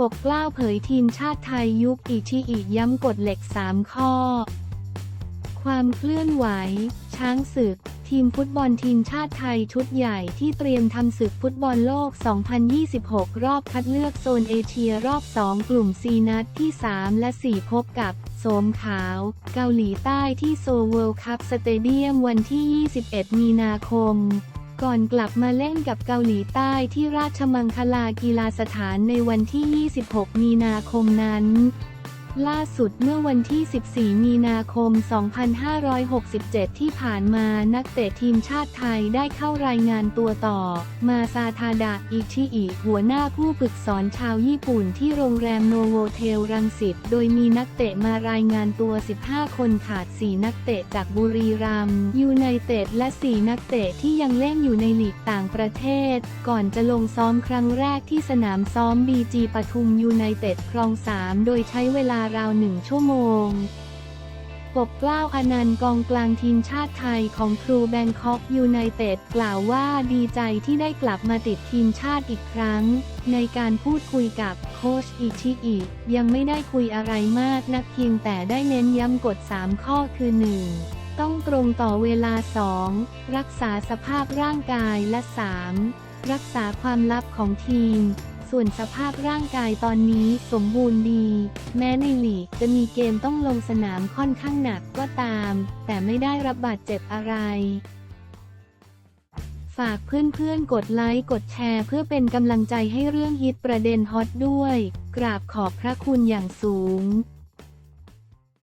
ปกกล้าวเผยทีมชาติไทยยุคอิชิอิย้ำกฎเหล็ก 3 ข้อ ความเคลื่อนไหว ช้างศึก ทีมฟุตบอลทีมชาติไทยชุดใหญ่ที่เตรียมทำศึกฟุตบอลโลก 2026 รอบคัดเลือกโซนเอเชียรอบ 2 กลุ่ม C นัดที่ 3 และ 4 พบกับโสมขาว เกาหลีใต้ที่โซเวิลด์คัพสเตเดียมวันที่ 21 มีนาคม ก่อนกลับมาเล่นกับเกาหลีใต้ที่ราชมังคลากีฬาสถานในวันที่ 26 มีนาคมนั้น ล่าสุดเมื่อวันที่ 14 มีนาคม 2567 ที่ผ่านมานักเตะทีมชาติไทยได้เข้ารายงานตัวต่อ มาซาทาดะอิชิอิ หัวหน้าผู้ฝึกสอนชาวญี่ปุ่นที่โรงแรมโนโวเทลรังสิต โดยมีนักเตะมารายงานตัว 15 คนขาด 4 นักเตะจากบุรีรัมย์ยูไนเต็ดและ 4 นักเตะที่ยังเล่นอยู่ในลีกต่างประเทศ ก่อนจะลงซ้อมครั้งแรกที่สนามซ้อมบีจีปทุมยูไนเต็ดคลอง 3 โดยใช้เวลาราวหนึ่งชั่วโมงปกเกล้าวอนันต์กองกลางทีมชาติไทยของครูแบงคอกยูไนเต็ดกล่าวว่าดีใจที่ได้กลับมาติดทีมชาติอีกครั้ง ในการพูดคุยกับโค้ชอิชิอิยังไม่ได้คุยอะไรมากนักเพียงแต่ได้เน้นย้ำกฎ 3 ข้อคือ 1. ต้องตรงต่อเวลา 2. รักษาสภาพร่างกายและ 3. รักษาความลับของทีม ส่วนสภาพร่างกายตอนนี้สมบูรณ์ดี แม้ในลีกจะมีเกมต้องลงสนามค่อนข้างหนักก็ตาม แต่ไม่ได้รับบาดเจ็บอะไร ฝากเพื่อนๆกดไลค์กดแชร์เพื่อเป็นกำลังใจให้เรื่องฮิตประเด็นฮอตด้วย กราบขอบพระคุณอย่างสูง